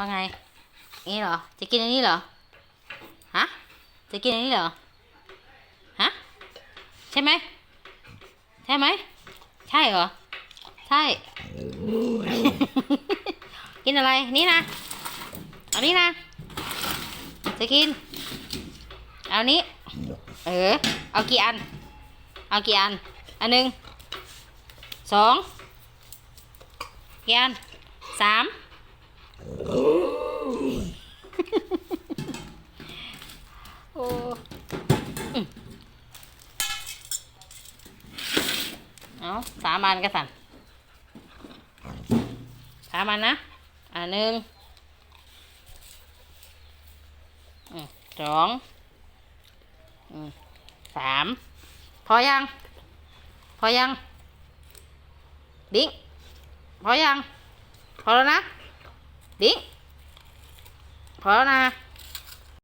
ว่าไง นี่เหรอ จะกินอันนี้เหรอ ฮะ จะกินอันนี้เหรอ ฮะ ใช่ไหม ใช่ไหม ใช่เหรอ ใช่ กินอะไร นี่นะ เอานี้นะ จะกิน เอานี้ เออ เอากี่อัน เอากี่อัน อันหนึ่ง สองกี่อันสาม โอ้อืมเอาสามันก็สั่นสามันนะ อ่าหนึ่งสองสาม พอยัง พอยัง ดิ้ง พอยัง พอแล้วนะ ดิ้ง พอแล้วนะ